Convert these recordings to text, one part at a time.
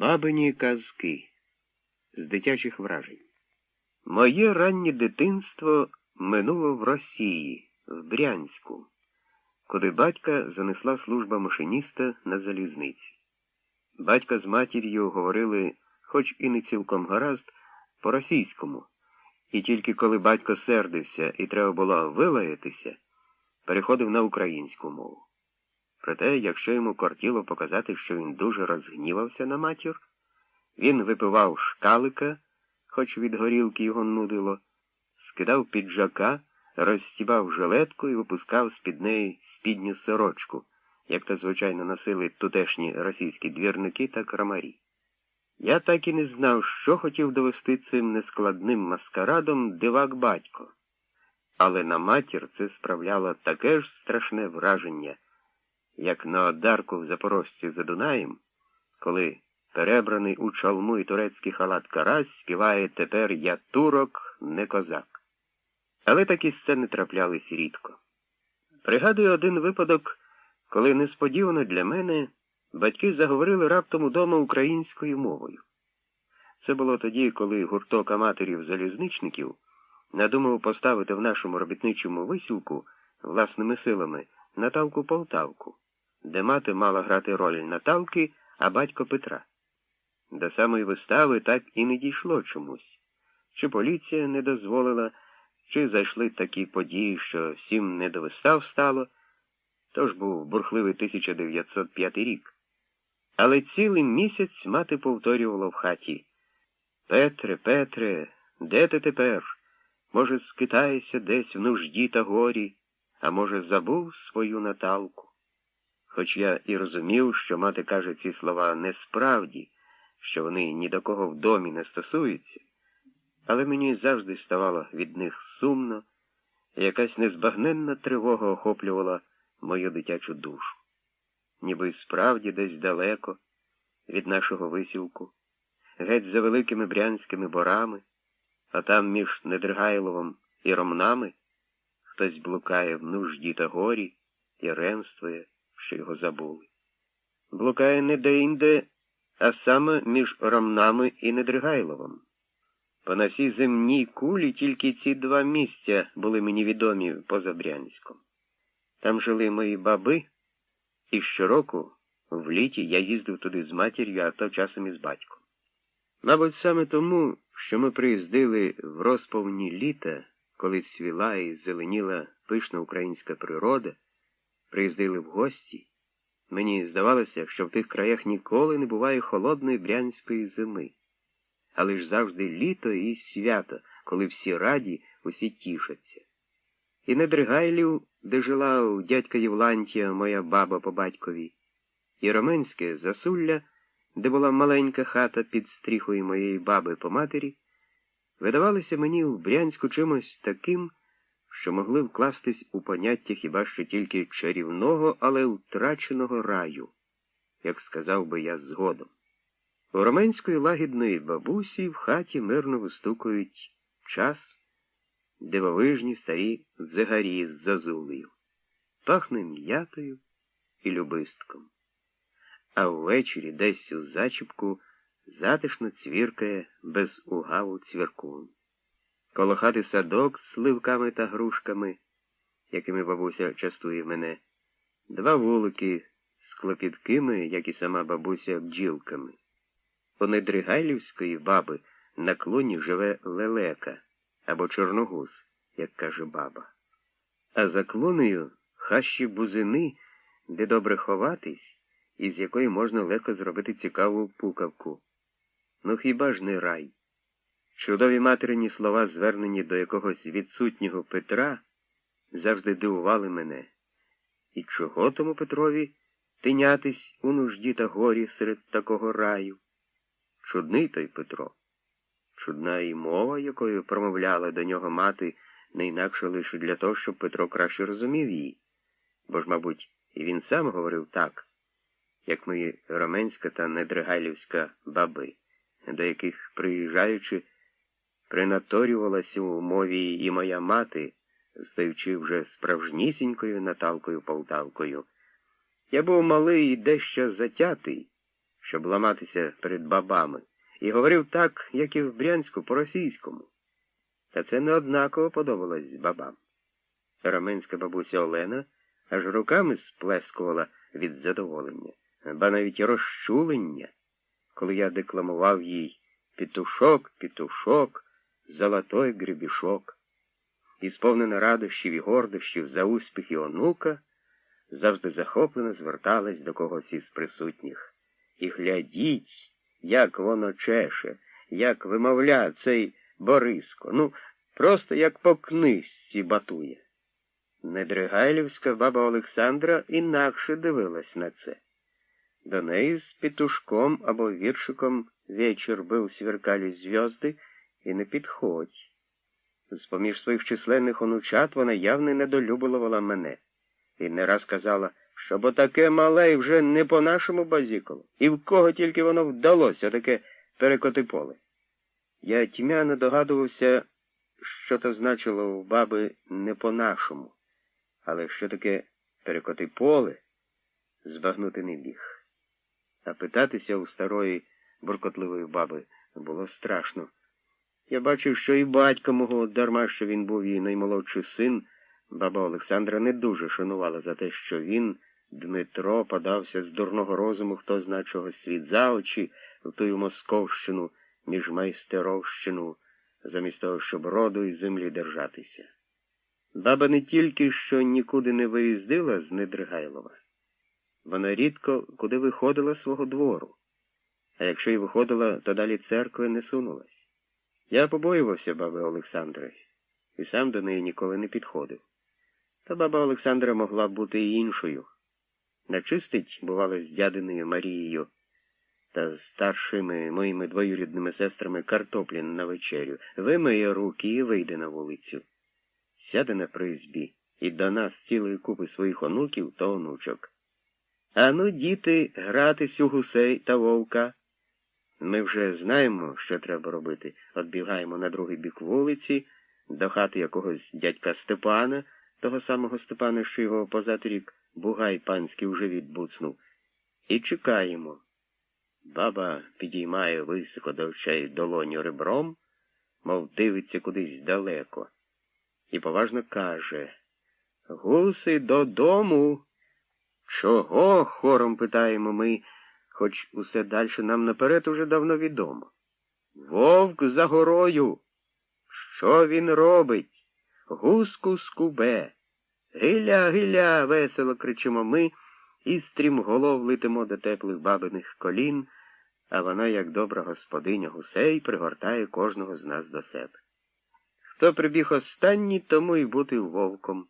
Бабині казки з дитячих вражень. Моє раннє дитинство минуло в Росії, в Брянську, куди батька занесла служба машиніста на залізниці. Батька з матір'ю говорили, хоч і не цілком гаразд, по-російському, і тільки коли батько сердився і треба було вилаятися, переходив на українську мову. Проте, якщо йому кортіло показати, що він дуже розгнівався на матір, він випивав шкалика, хоч від горілки його нудило, скидав піджака, розстібав жилетку і випускав з-під неї спідню сорочку, як то, звичайно, носили тутешні російські двірники та крамарі. Я так і не знав, що хотів довести цим нескладним маскарадом дивак батько. Але на матір це справляло таке ж страшне враження як на одарку в Запорожці за Дунаєм, коли перебраний у чалму і турецький халат Карась співає тепер я турок, не козак. Але такі сцени траплялись рідко. Пригадую один випадок, коли несподівано для мене батьки заговорили раптом удома українською мовою. Це було тоді, коли гурток аматорів-залізничників надумав поставити в нашому робітничому висілку власними силами Наталку Полтавку де мати мала грати роль Наталки, а батько Петра. До самої вистави так і не дійшло чомусь. Чи поліція не дозволила, чи зайшли такі події, що всім не до вистав стало, тож був бурхливий 1905 рік. Але цілий місяць мати повторювала в хаті Петре, Петре, де ти тепер? Може, скитаєшся десь в нужді та горі, а може, забув свою Наталку? Хоч я і розумів, що мати каже ці слова несправді, що вони ні до кого в домі не стосуються, але мені завжди ставало від них сумно, і якась незбагненна тривога охоплювала мою дитячу душу. Ніби справді десь далеко від нашого висілку, геть за великими брянськими борами, а там між Недригайловом і Ромнами хтось блукає в нужді та горі і ремствує що його забули. Блукає не де-інде, а саме між Ромнами і Недригайловом. По на всій земній кулі тільки ці два місця були мені відомі поза Брянськом. Там жили мої баби, і щороку в літі я їздив туди з матір'ю, а то часом із батьком. Мабуть, саме тому, що ми приїздили в розповні літа, коли цвіла і зеленіла пишна українська природа приїздили в гості, мені здавалося, що в тих краях ніколи не буває холодної брянської зими, але ж завжди літо і свято, коли всі раді, усі тішаться. І не Дригайлів, де жила у дядька Євлантія, моя баба по батькові, і Роменське засулля, де була маленька хата під стріхою моєї баби по матері, видавалося мені в Брянську чимось таким, що могли вкластись у поняття хіба що тільки чарівного, але втраченого раю, як сказав би я згодом. У роменської лагідної бабусі в хаті мирно вистукують час, дивовижні старі дзигарі з зазулею, пахне м'ятою і любистком. А ввечері десь у зачіпку затишно цвіркає без угаву цвіркун коло хати садок з сливками та грушками, якими бабуся частує мене, два вулики з клопіткими, як і сама бабуся, бджілками. У Недригайлівської баби на клоні живе лелека або чорногуз, як каже баба. А за клоною хащі бузини, де добре ховатись, і з якої можна легко зробити цікаву пукавку. Ну хіба ж не рай? Чудові материні слова, звернені до якогось відсутнього Петра, завжди дивували мене. І чого тому Петрові тинятись у нужді та горі серед такого раю? Чудний той Петро. Чудна і мова, якою промовляла до нього мати, не інакше лише для того, щоб Петро краще розумів її. Бо ж, мабуть, і він сам говорив так, як мої роменська та недригайлівська баби, до яких, приїжджаючи, принаторювалася у мові і моя мати, стаючи вже справжнісінькою Наталкою Полтавкою. Я був малий і дещо затятий, щоб ламатися перед бабами, і говорив так, як і в Брянську, по-російському. Та це не однаково подобалось бабам. Раменська бабуся Олена аж руками сплескувала від задоволення, ба навіть розчулення, коли я декламував їй петушок, петушок, золотой гребішок. І сповнена радощів і гордощів за успіхи онука, завжди захоплено зверталась до когось із присутніх. І глядіть, як воно чеше, як вимовля цей Бориско. Ну, просто як по книжці батує. Недригайлівська баба Олександра інакше дивилась на це. До неї з петушком або віршиком вечір бив сверкалі зв'язди і не підходь. З-поміж своїх численних онучат вона явно недолюбувала мене і не раз казала, що бо таке мале і вже не по нашому базіколу, і в кого тільки воно вдалося таке перекоти поле. Я тьмяно догадувався, що то значило у баби не по-нашому, але що таке перекоти поле, збагнути не біг. А питатися у старої буркотливої баби було страшно. Я бачив, що і батька мого, дарма що він був її наймолодший син, баба Олександра не дуже шанувала за те, що він, Дмитро, подався з дурного розуму, хто зна чого світ за очі, в тую Московщину, міжмайстеровщину, замість того, щоб роду і землі держатися. Баба не тільки що нікуди не виїздила з Недригайлова, вона рідко куди виходила свого двору, а якщо й виходила, то далі церкви не сунулась. Я побоювався баби Олександри і сам до неї ніколи не підходив. Та баба Олександра могла б бути і іншою. Начистить, бувало, з дядиною Марією та з старшими моїми двоюрідними сестрами картоплі на вечерю, вимиє руки і вийде на вулицю. Сяде на призбі і до нас цілої купи своїх онуків та онучок. Ану, діти, гратись у гусей та вовка. Ми вже знаємо, що треба робити. Отбігаємо на другий бік вулиці, до хати якогось дядька Степана, того самого Степана, що його позаторік бугай панський уже відбуцнув, і чекаємо. Баба підіймає високо до очей долоню ребром, мов дивиться кудись далеко, і поважно каже Гуси додому. Чого? хором питаємо ми, хоч усе далі нам наперед уже давно відомо. Вовк за горою. Що він робить? Гуску скубе. Гиля, гиля, весело кричимо ми і стрімголов летимо до теплих бабиних колін, а вона, як добра господиня гусей, пригортає кожного з нас до себе. Хто прибіг останній, тому й бути вовком.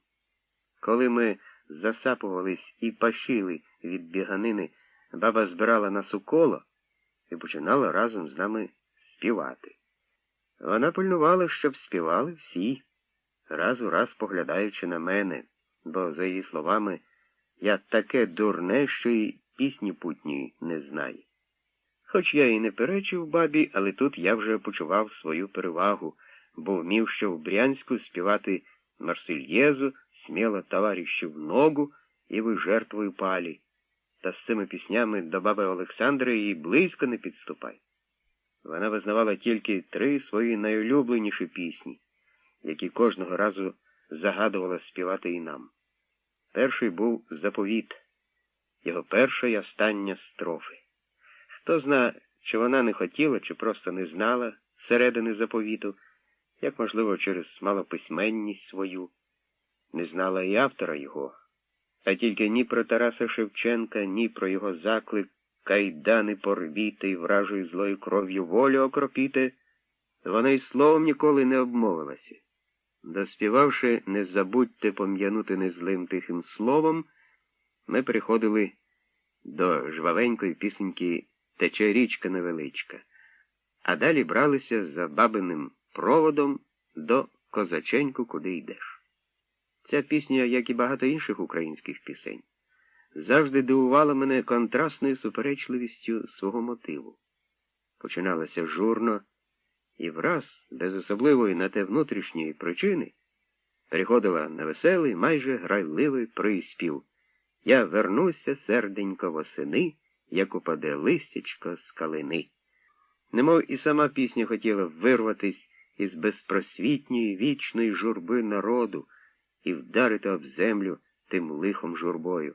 Коли ми засапувались і пашили від біганини, баба збирала нас у коло і починала разом з нами співати. Вона пильнувала, щоб співали всі, раз у раз поглядаючи на мене, бо, за її словами, я таке дурне, що й пісні путньої не знаю. Хоч я і не перечив бабі, але тут я вже почував свою перевагу, бо вмів ще в Брянську співати Марсельєзу, сміло товарищу в ногу і ви жертвою палі. Та з цими піснями до баби Олександри її близько не підступай. Вона визнавала тільки три свої найулюбленіші пісні, які кожного разу загадувала співати і нам. Перший був заповіт, його перша й остання строфи. Хто зна, чи вона не хотіла, чи просто не знала середини заповіту, як, можливо, через малописьменність свою, не знала і автора його, а тільки ні про Тараса Шевченка, ні про його заклик кайдани порвіти і вражою злою кров'ю волю окропіти, вона й словом ніколи не обмовилася. Доспівавши, не забудьте пом'янути незлим тихим словом, ми приходили до жвавенької пісеньки Тече річка невеличка, а далі бралися за бабиним проводом до козаченьку, куди йдеш. Ця пісня, як і багато інших українських пісень, завжди дивувала мене контрастною суперечливістю свого мотиву. Починалася журно і враз, без особливої на те внутрішньої причини, переходила на веселий, майже грайливий приспів. Я вернуся, серденько, восени, як упаде листячко з калини. Немов і сама пісня хотіла вирватись із безпросвітньої вічної журби народу і вдарити об землю тим лихом журбою.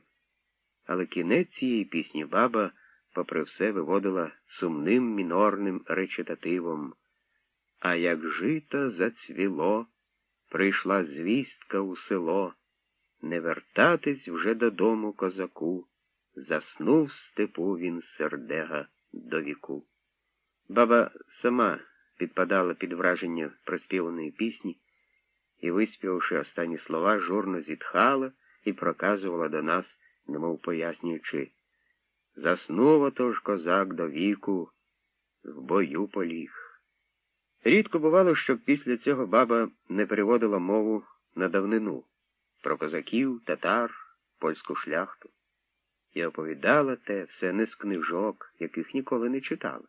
Але кінець цієї пісні баба, попри все, виводила сумним мінорним речитативом. А як жито зацвіло, прийшла звістка у село, не вертатись вже додому козаку, заснув степу він сердега до віку. Баба сама підпадала під враження проспіваної пісні і, виспівавши останні слова, журно зітхала і проказувала до нас, немов пояснюючи, заснув отож козак до віку, в бою поліг. Рідко бувало, щоб після цього баба не переводила мову на давнину про козаків, татар, польську шляхту. І оповідала те все не з книжок, яких ніколи не читала,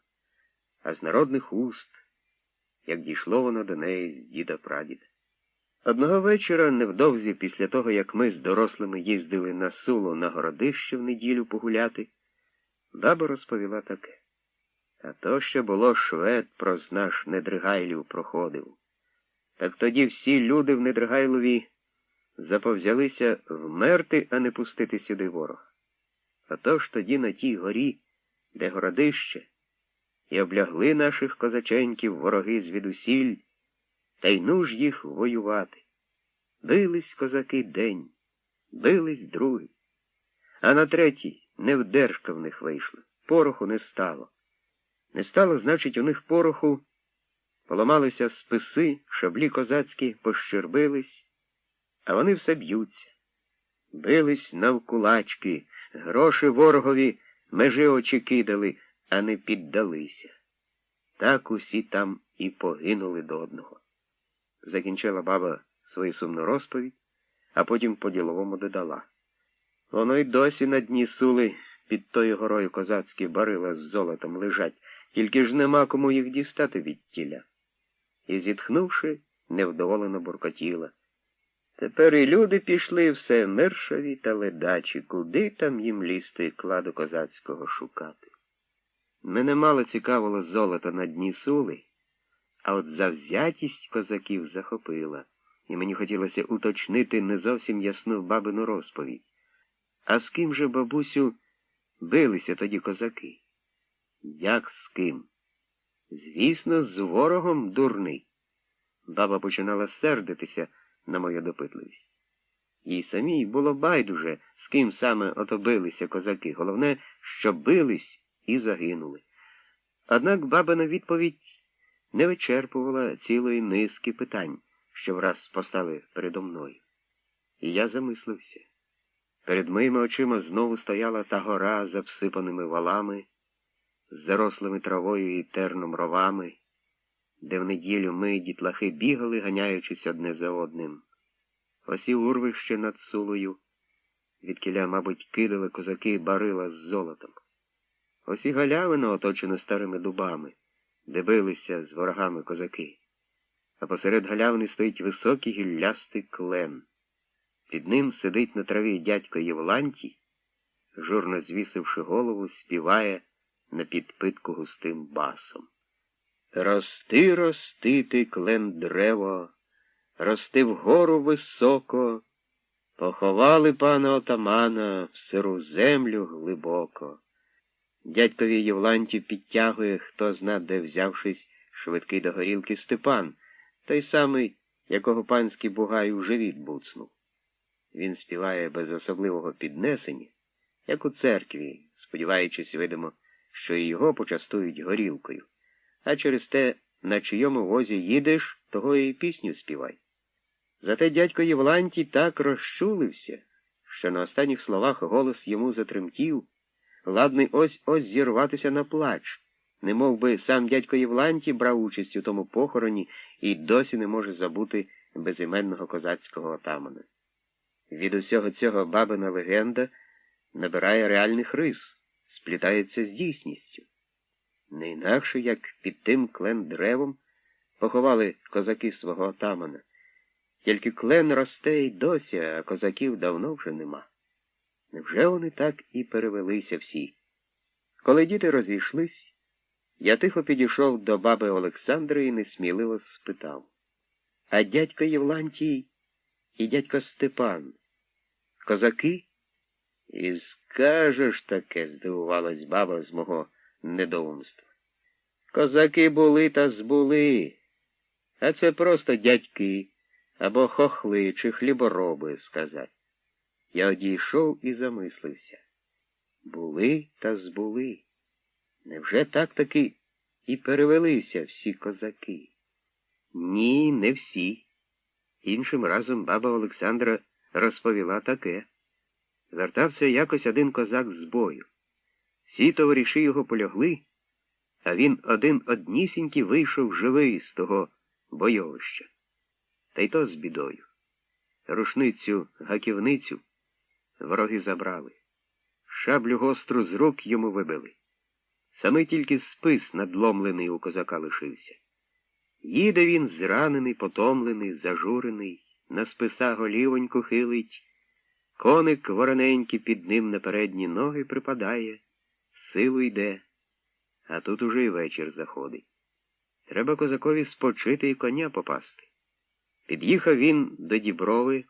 а з народних уст, як дійшло воно до неї з діда прадіда. Одного вечора, невдовзі після того, як ми з дорослими їздили на сулу на городище в неділю погуляти, баба розповіла таке. А то ще було швед проз наш Недригайлів проходив. Так тоді всі люди в Недригайлові заповзялися вмерти, а не пустити сюди ворога. Отож тоді на тій горі, де городище, і облягли наших козаченьків вороги звідусіль, та й ну ж їх воювати. Бились козаки день, бились другий, а на третій невдержка в них вийшла, пороху не стало. Не стало, значить, у них пороху, поламалися списи, шаблі козацькі пощербились, а вони все б'ються. Бились навкулачки, гроші ворогові межи очі кидали, а не піддалися. Так усі там і погинули до одного. Закінчила баба свою сумну розповідь, а потім по-діловому додала. Воно й досі на дні сули під тою горою козацькі барила з золотом лежать, тільки ж нема кому їх дістати від тіля. І, зітхнувши, невдоволено буркотіла. Тепер і люди пішли все мершаві та ледачі, куди там їм лізти кладу козацького шукати. Мене мало цікавило золото на дні сули, а от завзятість козаків захопила, і мені хотілося уточнити не зовсім ясну бабину розповідь. А з ким же, бабусю, билися тоді козаки? Як з ким? Звісно, з ворогом дурний. Баба починала сердитися на мою допитливість. Їй самій було байдуже, з ким саме ото билися козаки. Головне, що бились і загинули. Однак бабина відповідь не вичерпувала цілої низки питань, що враз постали передо мною. І я замислився. Перед моїми очима знову стояла та гора з обсипаними валами, з зарослими травою і терном ровами, де в неділю ми, дітлахи, бігали, ганяючись одне за одним. Осі урвище над сулою, відкіля, мабуть, кидали козаки барила з золотом. Осі галявина, оточена старими дубами, де билися з ворогами козаки. А посеред галявини стоїть високий гіллястий клен. Під ним сидить на траві дядько Євлантій, журно звісивши голову, співає на підпитку густим басом. Рости, рости ти, клен древо, рости вгору високо, поховали пана отамана в сиру землю глибоко. Дядькові Євланті підтягує, хто зна, де взявшись, швидкий до горілки Степан, той самий, якого панський бугай у живіт буцнув. Він співає без особливого піднесення, як у церкві, сподіваючись, видимо, що і його почастують горілкою, а через те, на чийому возі їдеш, того і пісню співай. Зате дядько Євлантій так розчулився, що на останніх словах голос йому затремтів, ладний ось ось зірватися на плач, не мов би сам дядько Євлантій брав участь у тому похороні і досі не може забути безіменного козацького отамана. Від усього цього бабина легенда набирає реальних рис, сплітається з дійсністю. Не інакше, як під тим клен древом поховали козаки свого отамана. Тільки клен росте й досі, а козаків давно вже нема. Невже вони так і перевелися всі? Коли діти розійшлись, я тихо підійшов до баби Олександри і несміливо спитав. А дядько Євлантій і дядько Степан козаки? І скажеш таке, здивувалась баба з мого недоумства. Козаки були та збули, а це просто дядьки або хохли чи хлібороби сказати. Я одійшов і замислився. Були та збули. Невже так таки і перевелися всі козаки? Ні, не всі. Іншим разом баба Олександра розповіла таке. Вертався якось один козак з бою. Всі товариші його полягли, а він один однісінький вийшов живий з того бойовища. Та й то з бідою. Рушницю, гаківницю вороги забрали. Шаблю гостру з рук йому вибили. Саме тільки спис надломлений у козака лишився. Їде він зранений, потомлений, зажурений, на списа голівоньку хилить, коник вороненький під ним на передні ноги припадає, силу йде, а тут уже й вечір заходить. Треба козакові спочити і коня попасти. Під'їхав він до діброви,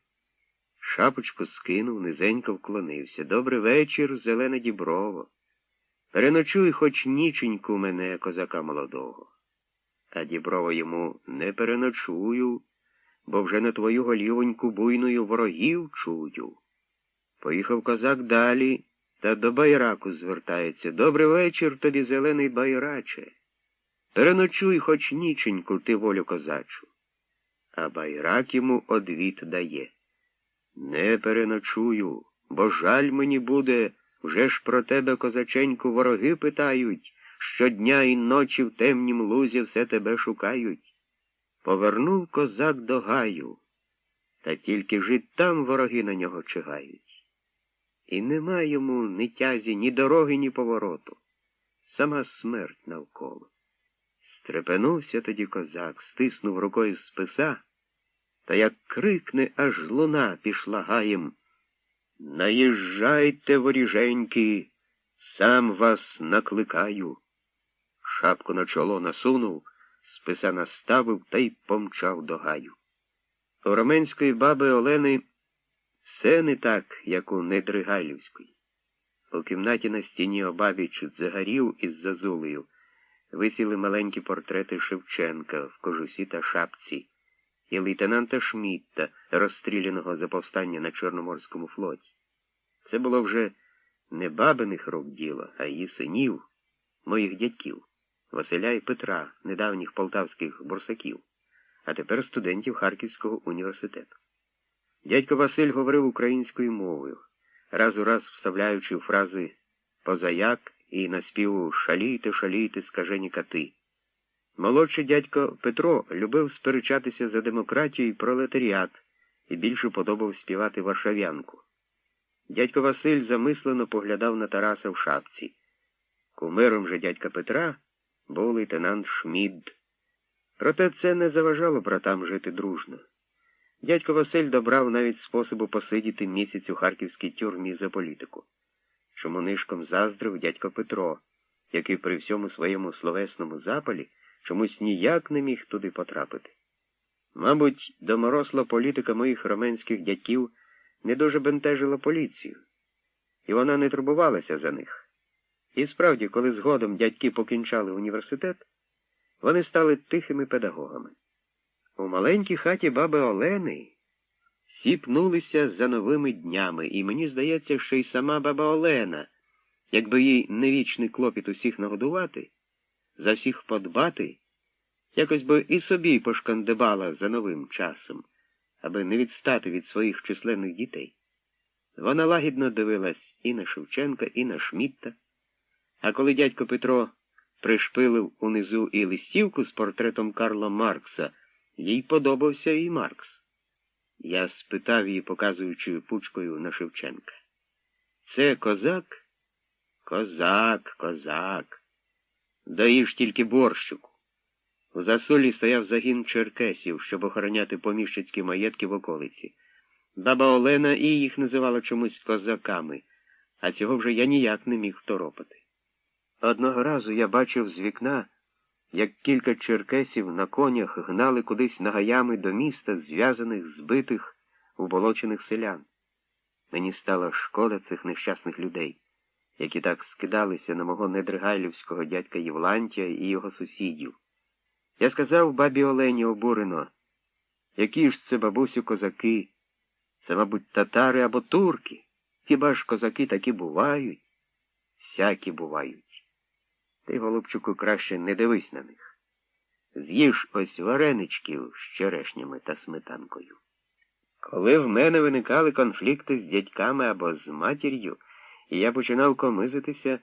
шапочку скинув, низенько вклонився. Добрий вечір, зелена діброво. Переночуй хоч ніченьку мене, козака молодого. А діброва йому не переночую, бо вже на твою голівоньку буйною ворогів чую. Поїхав козак далі та до байраку звертається. Добрий вечір тобі, зелений байраче. Переночуй хоч ніченьку ти волю козачу. А байрак йому одвіт дає. Не переночую, бо жаль мені буде, вже ж про тебе, козаченьку, вороги питають, щодня і ночі в темнім лузі все тебе шукають. Повернув козак до гаю, та тільки жить там вороги на нього чигають. І нема йому ні тязі, ні дороги, ні повороту. Сама смерть навколо. Стрепенувся тоді козак, стиснув рукою списа, та як крикне, аж луна пішла гаєм. Наїжджайте, воріженьки, сам вас накликаю. Шапку на чоло насунув, списа наставив та й помчав до гаю. У роменської баби Олени все не так, як у Недригайлівської. У кімнаті на стіні обабіч дзигарів із зазулею висіли маленькі портрети Шевченка в кожусі та шапці і лейтенанта Шмітта, розстріляного за повстання на Чорноморському флоті. Це було вже не бабиних рук діло, а її синів, моїх дядьків, Василя і Петра, недавніх полтавських бурсаків, а тепер студентів Харківського університету. Дядько Василь говорив українською мовою, раз у раз вставляючи фрази позаяк і наспіву Шалійте, шалійте, скажені кати. Молодший дядько Петро любив сперечатися за демократію і пролетаріат і більше подобав співати варшавянку. Дядько Василь замислено поглядав на Тараса в шапці. Кумиром же дядька Петра був лейтенант Шмід. Проте це не заважало братам жити дружно. Дядько Василь добрав навіть способу посидіти місяць у харківській тюрмі за політику. Чому нишком заздрив дядько Петро, який при всьому своєму словесному запалі чомусь ніяк не міг туди потрапити. Мабуть, доморосла політика моїх роменських дядьків не дуже бентежила поліцію, і вона не турбувалася за них. І справді, коли згодом дядьки покінчали університет, вони стали тихими педагогами. У маленькій хаті баби Олени всі пнулися за новими днями, і мені здається, що й сама баба Олена, якби їй не вічний клопіт усіх нагодувати, за всіх подбати, якось би і собі пошкандибала за новим часом, аби не відстати від своїх численних дітей. Вона лагідно дивилась і на Шевченка, і на Шмітта, а коли дядько Петро пришпилив унизу і листівку з портретом Карла Маркса, їй подобався і Маркс. Я спитав її, показуючи пучкою на Шевченка. Це козак? Козак, козак. Доїж тільки борщику. У засолі стояв загін черкесів, щоб охороняти поміщицькі маєтки в околиці. Баба Олена і їх називала чомусь козаками, а цього вже я ніяк не міг второпати. Одного разу я бачив з вікна, як кілька черкесів на конях гнали кудись нагаями до міста, зв'язаних, збитих, уболочених селян. Мені стало шкода цих нещасних людей, які так скидалися на мого недригайлівського дядька Євлантія і його сусідів. Я сказав бабі Олені обурено, які ж це, бабусю, козаки? Це, мабуть, татари або турки. Хіба ж козаки такі бувають? Всякі бувають. Ти, голубчику, краще не дивись на них. З'їж ось вареничків з черешнями та сметанкою. Коли в мене виникали конфлікти з дядьками або з матір'ю, і я починав комизитися,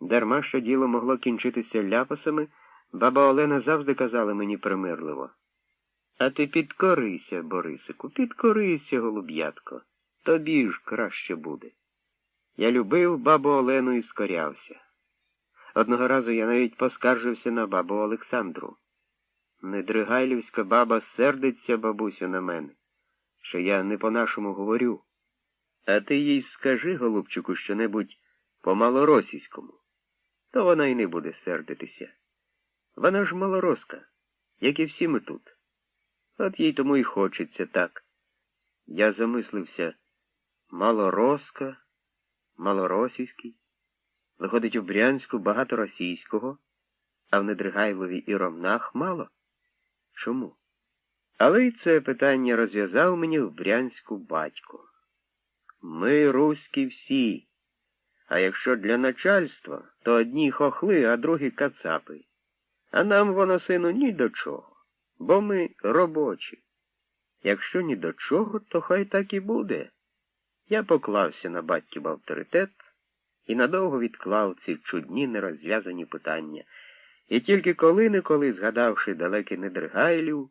дарма що діло могло кінчитися ляпасами, баба Олена завжди казала мені примирливо. А ти підкорися, Борисику, підкорися, голуб'ятко, тобі ж краще буде. Я любив бабу Олену і скорявся. Одного разу я навіть поскаржився на бабу Олександру. Недригайлівська баба сердиться, бабусю, на мене, що я не по-нашому говорю. А ти їй скажи, голубчику, що-небудь по-малоросійському, то вона й не буде сердитися. Вона ж малороска, як і всі ми тут. От їй тому й хочеться так. Я замислився малороска, малоросійський. Виходить, у Брянську багато російського, а в Недригайлові і Ромнах мало. Чому? Але й це питання розв'язав мені в Брянську батько. Ми руські всі, а якщо для начальства, то одні хохли, а другі кацапи. А нам воно, сину, ні до чого, бо ми робочі. Якщо ні до чого, то хай так і буде. Я поклався на батьків авторитет і надовго відклав ці чудні нерозв'язані питання. І тільки коли-неколи, згадавши далекий Недригайлів,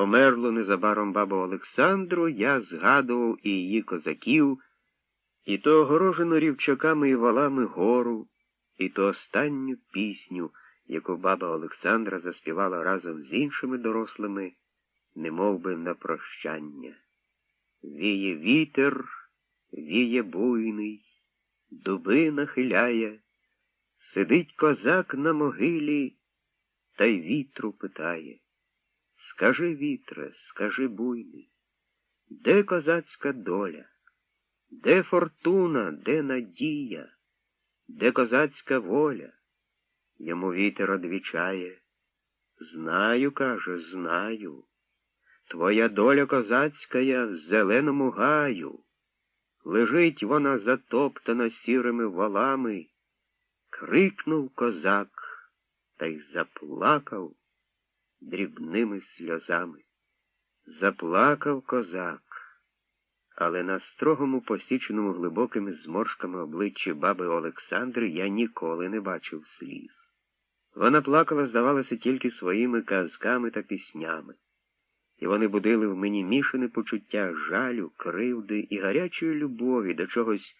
померло незабаром бабу Олександру, я згадував і її козаків, і то огорожену рівчаками і валами гору, і то останню пісню, яку баба Олександра заспівала разом з іншими дорослими, немов би на прощання. Віє вітер, віє буйний, дуби нахиляє, сидить козак на могилі та й вітру питає. Скажи, вітре, скажи буйний, де козацька доля, де фортуна, де надія, де козацька воля? Йому вітер одвічає. Знаю, каже, знаю. Твоя доля козацька в зеленому гаю. Лежить вона затоптана сірими валами. Крикнув козак та й заплакав дрібними сльозами. Заплакав козак, але на строгому, посіченому глибокими зморшками обличчі баби Олександри я ніколи не бачив сліз. Вона плакала, здавалося, тільки своїми казками та піснями, і вони будили в мені мішане почуття жалю, кривди і гарячої любові до чогось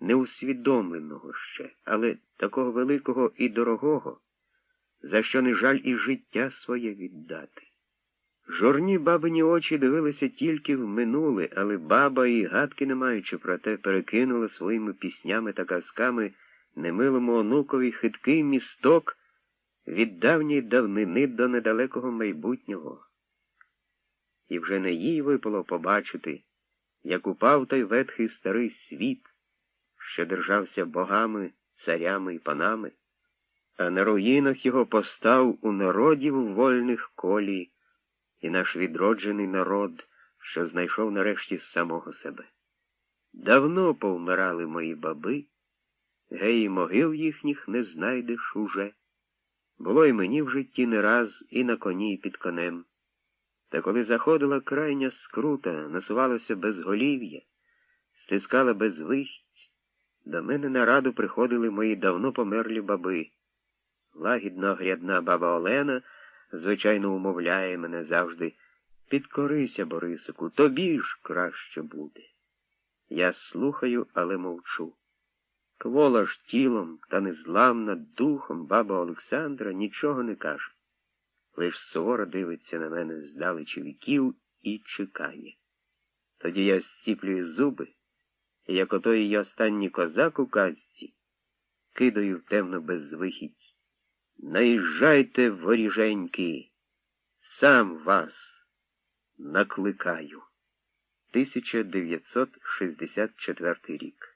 неусвідомленого ще, але такого великого і дорогого, за що не жаль і життя своє віддати. Жорні бабині очі дивилися тільки в минуле, але баба і гадки не маючи про те, перекинула своїми піснями та казками немилому онукові хиткий місток від давньої давнини до недалекого майбутнього. І вже не їй випало побачити, як упав той ветхий старий світ, що держався богами, царями і панами, а на руїнах його постав у народів вольних колі і наш відроджений народ, що знайшов нарешті самого себе. Давно повмирали мої баби, гей, могил їхніх не знайдеш уже. Було й мені в житті не раз і на коні і під конем. Та коли заходила крайня скрута, насувалося безголів'я, стискала безвисть, до мене на раду приходили мої давно померлі баби. Лагідна грядна баба Олена, звичайно, умовляє мене завжди підкорися, Борисику, тобі ж краще буде. Я слухаю, але мовчу. Квола ж тілом та незламна духом баба Олександра нічого не каже. Лиш суворо дивиться на мене здалечі віків і чекає. Тоді я зціплюю зуби, і як ото її останній козак у казці, скидою в темну безвихідь. Наїжджайте, воріженьки, сам вас накликаю. 1964 рік